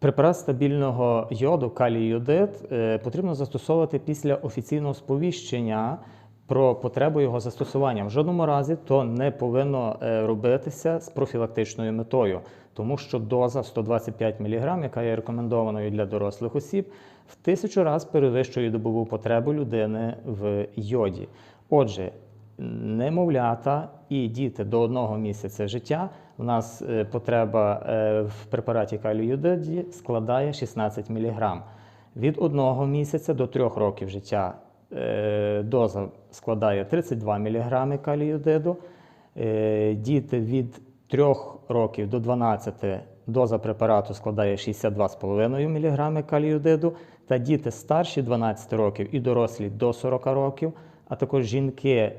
Препарат стабільного йоду, калій йодид е, потрібно застосовувати після офіційного сповіщення про потребу його застосування. В жодному разі то не повинно е, робитися з профілактичною метою, тому що доза 125 мг, яка є рекомендованою для дорослих осіб, в тисячу разів перевищує добову потребу людини в йоді. Отже, немовлята і діти до одного місяця життя. У нас е, потреба е, в препараті калію йодиді складає 16 мг. Від одного місяця до трьох років життя е, доза складає 32 мг калію йодиду. Е, Діти від 3 років до 12 доза препарату складає 62,5 мг калію йодиду. Та діти старші 12 років і дорослі до 40 років, а також жінки,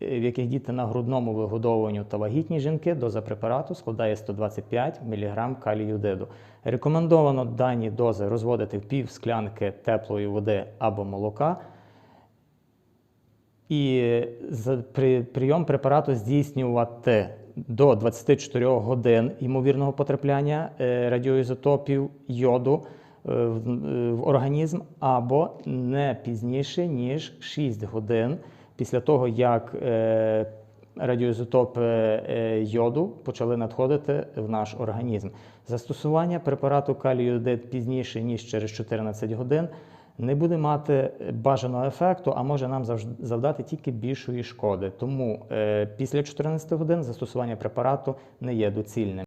в яких діти на грудному вигодовуванню та вагітні жінки, доза препарату складає 125 мг калію йодиду. Рекомендовано дані дози розводити в пів склянки теплої води або молока. І при прийом препарату здійснювати до 24 годин ймовірного потрапляння е, радіоізотопів йоду е, е, в організм, або не пізніше, ніж 6 годин після того, як е, радіоізотопи е, йоду почали надходити в наш організм. Застосування препарату калію-йодид пізніше, ніж через 14 годин, не буде мати бажаного ефекту, а може нам завдати тільки більшої шкоди. Тому е, після 14 годин застосування препарату не є доцільним.